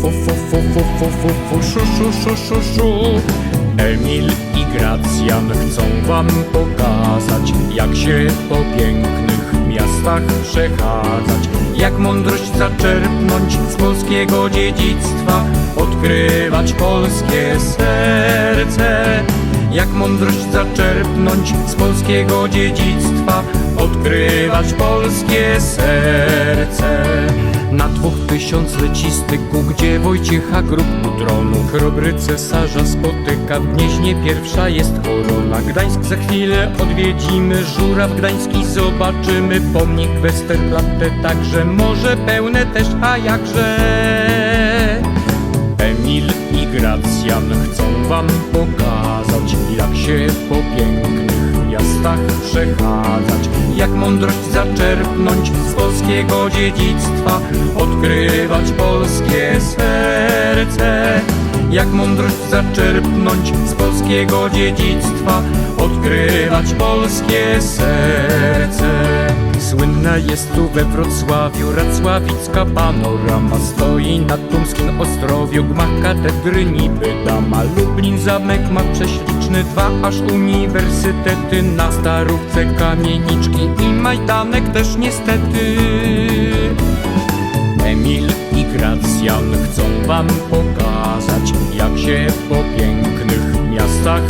Fu, fu, fu, fu, szu, szu, szu, szu, szu. Emil i Gracjan chcą wam pokazać, jak się po pięknych miastach przechadzać, jak mądrość zaczerpnąć z polskiego dziedzictwa, odkrywać polskie serce. Jak mądrość zaczerpnąć z polskiego dziedzictwa, odkrywać polskie serce. Na dwóch tysiącleci styku, gdzie Wojciecha grób u tronu. Chrobry cesarza spotyka, w Gnieźnie pierwsza jest korona. Gdańsk za chwilę odwiedzimy, Żuraw Gdański zobaczymy. Pomnik Westerplatte także, może pełne też, a jakże? Emil i Gracjan chcą wam pokazać, jak się po pięknych miastach przechadzać, jak mądrość zaczerpnąć z polskiego dziedzictwa, odkrywać polskie serce. Jak mądrość zaczerpnąć z polskiego dziedzictwa, odkrywać polskie serce. Słynna jest tu we Wrocławiu Racławicka panorama Stoi na Tumskim Ostrowiu. Gmach katedry niby dama Lublin zamek ma prześliczny Dwa aż uniwersytety Na Starówce kamieniczki I Majdanek też niestety. Emil i Gracjan chcą wam pokazać Jak się po pięknych miastach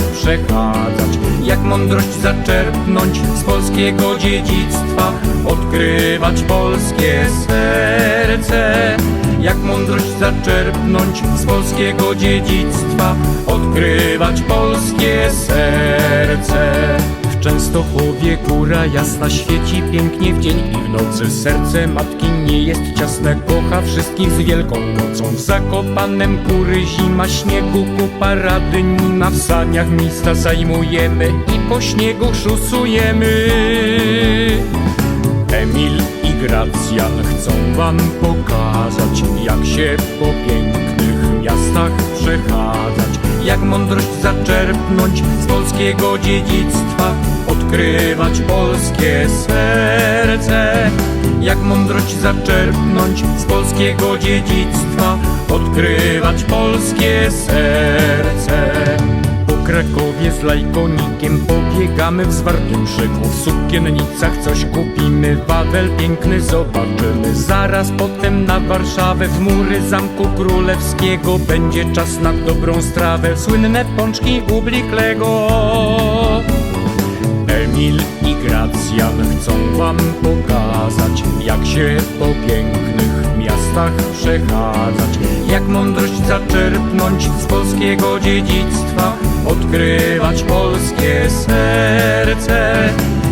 Jak mądrość zaczerpnąć z polskiego dziedzictwa Odkrywać polskie serce. Jak mądrość zaczerpnąć z polskiego dziedzictwa Odkrywać polskie serce w Częstochowie góra jasna świeci pięknie w dzień i w nocy. Serce matki nie jest ciasne, kocha wszystkich z wielką nocą W Zakopanem góry zima, śniegu kupa rady nie ma W saniach miejsca zajmujemy i po śniegu szusujemy. Emil i Gracjan chcą wam pokazać Jak się po pięknych miastach przechadzać. Jak mądrość zaczerpnąć z polskiego dziedzictwa? Odkrywać polskie serce. Jak mądrość zaczerpnąć z polskiego dziedzictwa? Odkrywać polskie serce Krakowie z lajkonikiem pobiegamy w zwartym szyku. W sukiennicach coś kupimy, Wawel piękny zobaczymy. Zaraz potem na Warszawę, w mury Zamku Królewskiego. Będzie czas na dobrą strawę, słynne pączki Ubliklego. Emil i Gracjan chcą wam pokazać Jak się po pięknych miastach przechadzać. Jak mądrość zaczerpnąć z polskiego dziedzictwa Odkrywać polskie serce.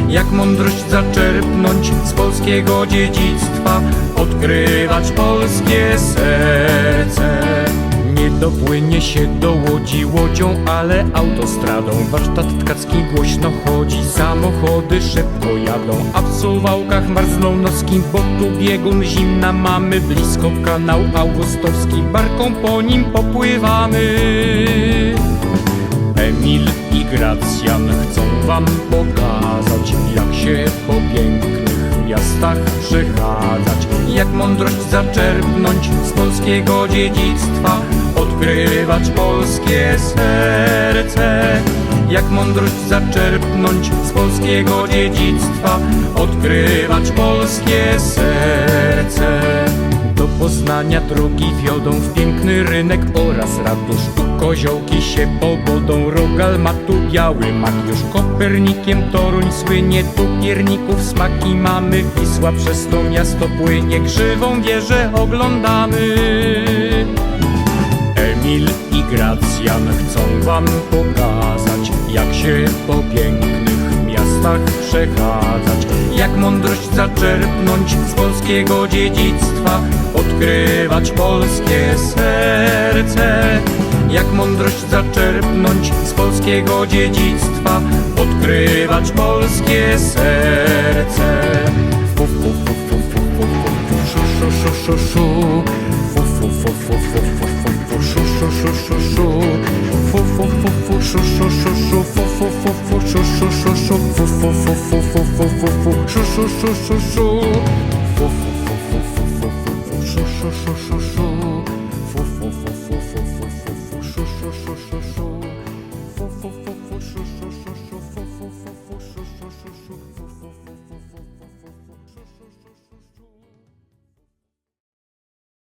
Jak mądrość zaczerpnąć z polskiego dziedzictwa Odkrywać polskie serce. Nie dopłynie się do Łodzi łodzią, ale autostradą Warsztat tkacki głośno chodzi, samochody szybko jadą A w suwałkach marzną noski, bo tu biegun zimna mamy Blisko kanał augustowski, barką po nim popływamy Emil i Gracjan chcą wam pokazać Jak się po pięknych miastach przechadzać. Jak mądrość zaczerpnąć z polskiego dziedzictwa Odkrywać polskie serce. Jak mądrość zaczerpnąć z polskiego dziedzictwa Odkrywać polskie serce do Poznania drogi wiodą w piękny rynek oraz ratusz Tu koziołki się pogodą, rogal ma tu biały mak. Już Kopernikiem Toruń słynie, tu pierników smaki mamy Wisła przez to miasto płynie, krzywą wieżę oglądamy. Emil i Gracjan chcą wam pokazać Jak się po pięknych miastach przechadzać. Jak mądrość zaczerpnąć z polskiego dziedzictwa odkrywać polskie serce jak mądrość zaczerpnąć z polskiego dziedzictwa, odkrywać polskie serce. Fu, fu, fu, fu, fu, fu, fu, szu, szu, szu, szu, szu. Fu, fu, fu, fu, fu, fu, fu, fu, szu, szu, szu, szu, szu. Fu, fu, fu, fu, szu, szu, szu, szu. Fu, fu, fu, fu, szu, szu, szu, szu. Fu, fu, fu, fu, fu, fu, fu, fu, szu, szu, szu, szu, szu. Fu, fu. фу фу фу шу шу шу